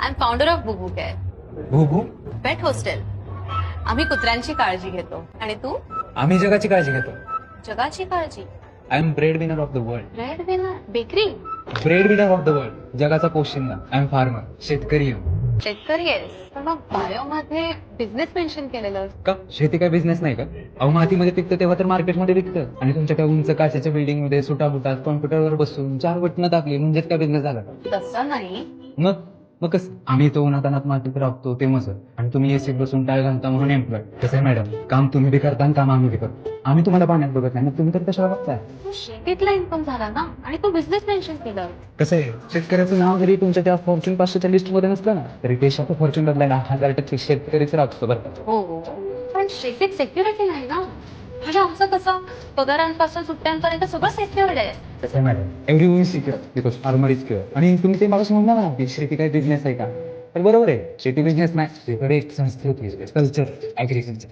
I am founder of Bubu care भू pet hostel आम्ही कुत्र्यांची काळजी घेतो. आणि तू? आम्ही जगाची काळजी घेतो. जगाची काळजी. I am bread winner of the world red winner bakery bread winner of the world जगाचा पोशिंदा. आय एम फार्मर शेतकरी आहे. शेतकरी आहेस. पण मग बायो मध्ये बिझनेस मेन्शन केलेलं का? शेती काय बिझनेस नाही का? अहो मातीमध्ये पिकतं तेव्हा तर मार्केटमध्ये विकतं. आणि तुमच्या त्या उंच काचेच्या बिल्डिंगमध्ये सुटाबुटात कॉम्प्युटरवर बसून चार बटणं टाकली म्हणजेच काय बिझनेस झाला? तसं नाही. मग? मग कसं? आम्ही तो उन्हातानात मातीत राबतो ते मस्त आणि तुम्ही एसीत बसून टाळ घालता म्हणून एम्प्लॉय कसं आहे मॅडम? काम तुम्ही बी करता आणि काम आम्ही बी करतो. आम्ही तुम्हाला पाण्यात बघत नाही. मग तुम्ही तर कशाला बघताय? शेतीतला इन्कम झाला ना? आणि तू बिझनेस मेन्शन केलं. कसं आहे? शेतकऱ्याचं नाव जरी तुमच्या त्या फॉर्च्यून पाचशेच्या लिस्टमध्ये नसलं ना तरी देशाचं फॉर्च्यून बदलायला हजार टक्के शेतकरीच राहतो बरं का. हो पण शेतीत सेक्युरिटी नाही ना? आमचं कसं? पगारांपासून सुट्ट्यांपर्यंत सगळं सेक्युर्ड आहे. कसं आहे madam every one secure because farmer is cure आणि तुम्ही ते मला म्हणणार ना की शेती काय बिझनेस आहे का? तर बरोबर आहे. शेती बिझनेस नाही. तिकडे एक संस्कृती कल्चर ऍग्रिकल्चर